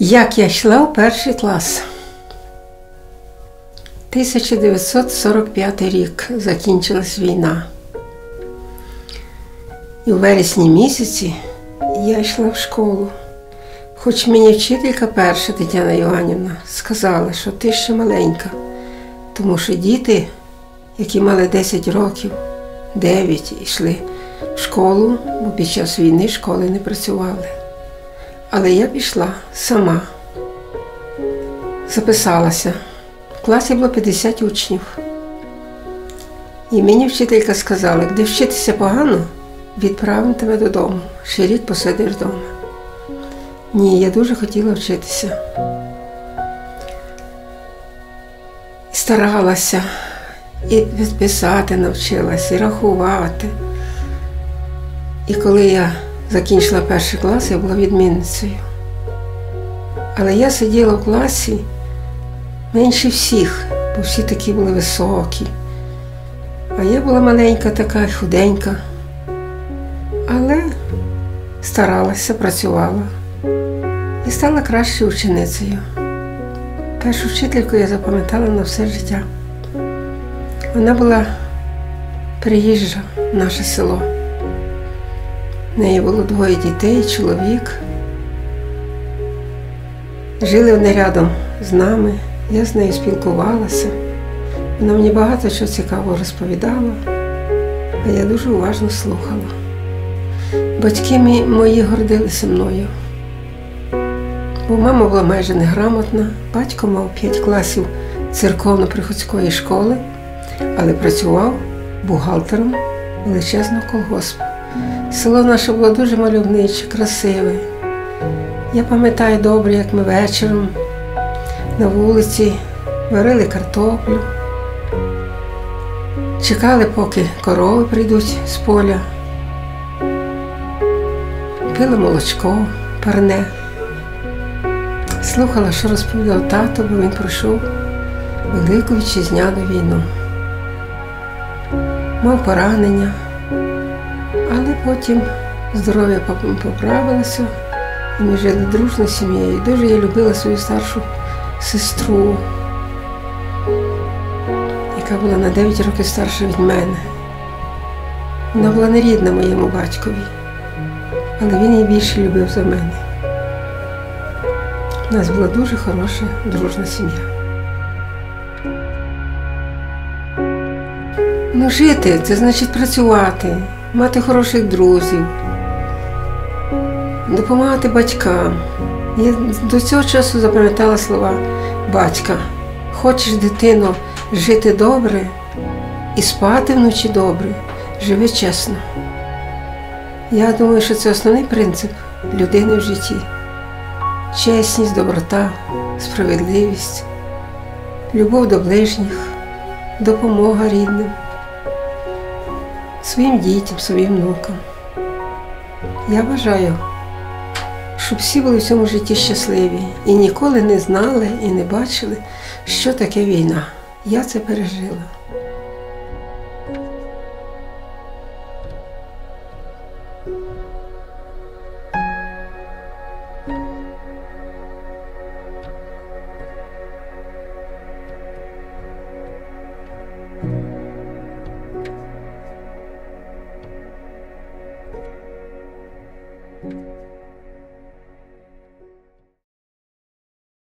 Як я йшла у перший клас. 1945 рік закінчилась війна. І у вересні місяці я йшла в школу. Хоч мені вчителька перша Тетяна Іванівна сказала, що ти ще маленька, тому що діти, які мали 10 років, 9 йшли в школу, бо під час війни школи не працювали. Але я пішла сама, записалася. В класі було 50 учнів. І мені вчителька сказала, де вчитися погано, відправимо тебе додому. Ще рік посидиш вдома. Ні, я дуже хотіла вчитися. Старалася і писати навчилася, і рахувати. І коли я закінчила перший клас, я була відмінницею. Але я сиділа в класі менше всіх, бо всі такі були високі. А я була маленька, така худенька, але старалася, працювала і стала кращою ученицею. Першу вчительку я запам'ятала на все життя. Вона була приїжджа в наше село. В неї було двоє дітей, чоловік. Жили вони рядом з нами, я з нею спілкувалася. Вона мені багато чого цікавого розповідала, а я дуже уважно слухала. Батьки мої гордилися мною, бо мама була майже неграмотна, батько мав 5 класів церковно-приходської школи, але працював бухгалтером величезного колгоспу. Село наше було дуже мальовниче, красиве. Я пам'ятаю добре, як ми вечором на вулиці варили картоплю, чекали, поки корови прийдуть з поля, пили молочко, парне, слухала, що розповідав тато, бо він пройшов велику вітчизняну війну. Мав поранення, потім здоров'я поправилося. Ми жили дружною сім'єю. Дуже я любила свою старшу сестру, яка була на 9 років старша від мене. Вона була не рідна моєму батькові, але він її більше любив за мене. У нас була дуже хороша, дружна сім'я. Ну, жити це значить працювати, мати хороших друзів допомагати батькам. Я до цього часу запам'ятала слова батька. Хочеш, дитино, жити добре і спати вночі добре, живи чесно. Я думаю, що це основний принцип людини в житті. Чесність, доброта, справедливість, любов до ближніх, допомога рідним, своїм дітям, своїм внукам. Я бажаю щоб всі були в цьому житті щасливі і ніколи не знали і не бачили, що таке війна. Я це пережила. thank you